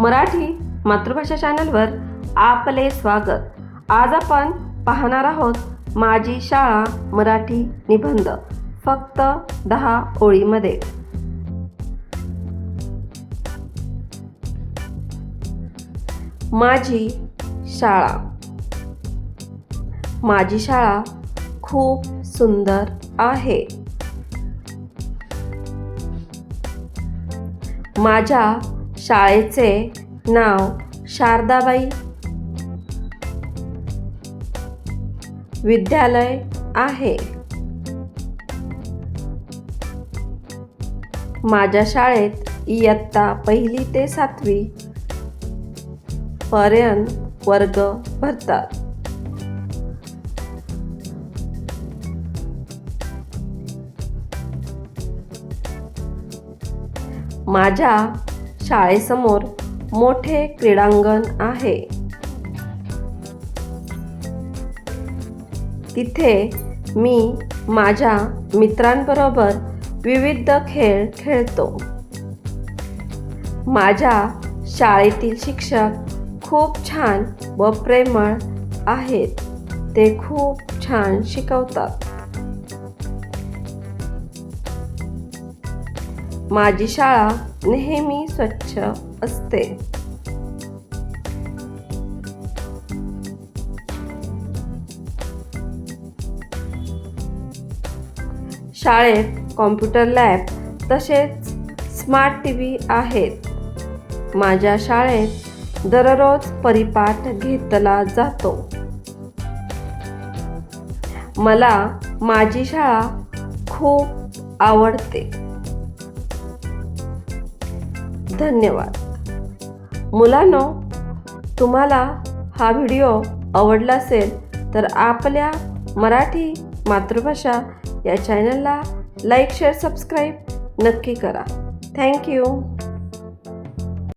मराठी मातृभाषा चॅनलवर आपले स्वागत. आज आपण पाहणार आहोत माझी शाळा मराठी निबंध फक्त दहा ओळीमध्ये. माझी शाळा. माझी शाळा खूप सुंदर आहे. माझ्या शाळेचे नाव शारदाबाई. विद्यालय आहे. माझ्या शाळेत इयत्ता पहिली ते सातवी पर्यंत वर्ग भरतात. माझ्या शाळेसमोर मोठे क्रीडांगण आहे. तिथे मी माझ्या मित्रांबरोबर विविध खेळ खेळतो. माझ्या शाळेतील शिक्षक खूप छान व प्रेमळ आहेत. ते खूप छान शिकवतात. माझी शाळा नेहमी स्वच्छ असते. शाळेत कॉम्प्युटर लॅब तसेच स्मार्ट टी व्ही आहेत. माझ्या शाळेत दररोज परिपाठ घेतला जातो. मला माझी शाळा खूप आवडते. धन्यवाद. मुलांनो तुम्हाला हा व्हिडिओ आवडला असेल तर आपल्या मराठी मातृभाषा या चॅनलला लाईक शेअर सबस्क्राईब नक्की करा. थँक्यू